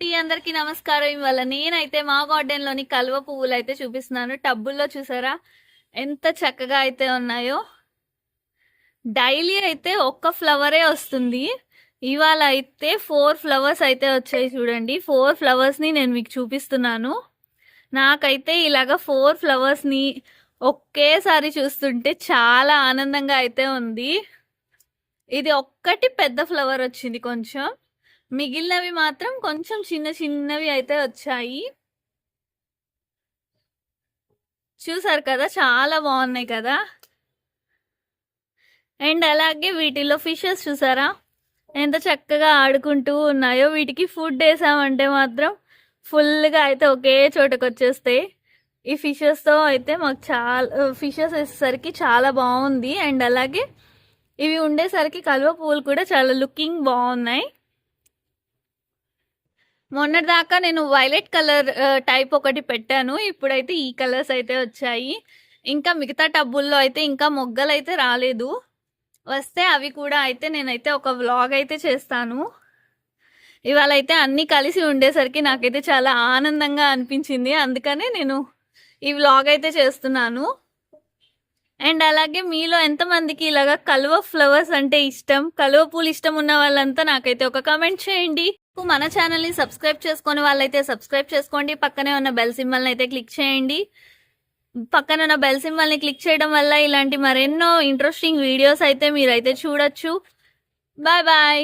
Tea అందరికి నమస్కారం. ఇవాళ నేనైతే మా గార్డెన్లోని కలువ పువ్వులు అయితే చూపిస్తున్నాను. టబ్బుల్లో చూసారా? ఎంత చక్కగా అయితే ఉన్నాయో. డైలీ అయితే ఒక్క ఫ్లవరే వస్తుంది. ఇవాళ అయితే ఫోర్ ఫ్లవర్స్ అయితే వచ్చాయి చూడండి. ఫోర్ ఫ్లవర్స్ని నేను మీకు చూపిస్తున్నాను. నాకైతే ఇలాగ ఫోర్ ఫ్లవర్స్ని ఒకేసారి చూస్తుంటే చాలా ఆనందంగా అయితే ఉంది. ఇది ఒక్కటి పెద్ద ఫ్లవర్ వచ్చింది కొంచెం. మిగిలినవి మాత్రం కొంచెం చిన్న చిన్నవి అయితే వచ్చాయి. చూసారు కదా చాలా బాగున్నాయి కదా. అండ్ అలాగే వీటిలో ఫిషెస్ చూసారా? ఎంత చక్కగా ఆడుకుంటూ ఉన్నాయో. వీటికి ఫుడ్ వేసామంటే మాత్రం ఫుల్గా అయితే ఒకే చోటకు వచ్చేస్తాయి ఈ ఫిషెస్తో అయితే మాకు చాలా ఫిషెస్ వేసేసరికి చాలా బాగుంది. అండ్ అలాగే ఇవి ఉండేసరికి కలువ పువ్వులు కూడా చాలా లుకింగ్ బాగున్నాయి. మొన్నటి దాకా నేను వైలెట్ కలర్ టైప్ ఒకటి పెట్టాను. ఇప్పుడైతే ఈ కలర్స్ అయితే వచ్చాయి. ఇంకా మిగతా టబ్బుల్లో అయితే ఇంకా మొగ్గలు అయితే రాలేదు. వస్తే అవి కూడా అయితే నేనైతే ఒక వ్లాగ్ అయితే చేస్తాను. ఇవాళ అయితే అన్నీ కలిసి ఉండేసరికి నాకైతే చాలా ఆనందంగా అనిపించింది. అందుకనే నేను ఈ వ్లాగ్ అయితే చేస్తున్నాను. అండ్ అలాగే మీలో ఎంతమందికి ఇలాగా కలువ ఫ్లవర్స్ అంటే ఇష్టం? కలువ పూలు ఇష్టం ఉన్న వాళ్ళంతా నాకైతే ఒక కామెంట్ చేయండి. మన ఛానల్ని సబ్స్క్రైబ్ చేసుకునే వాళ్ళైతే సబ్స్క్రైబ్ చేసుకోండి. పక్కనే ఉన్న బెల్ సింబల్ అయితే క్లిక్ చేయండి. పక్కన ఉన్న బెల్ సింబల్ని క్లిక్ చేయడం వల్ల ఇలాంటి మరెన్నో ఇంట్రెస్టింగ్ వీడియోస్ అయితే మీరైతే చూడొచ్చు. Bye bye.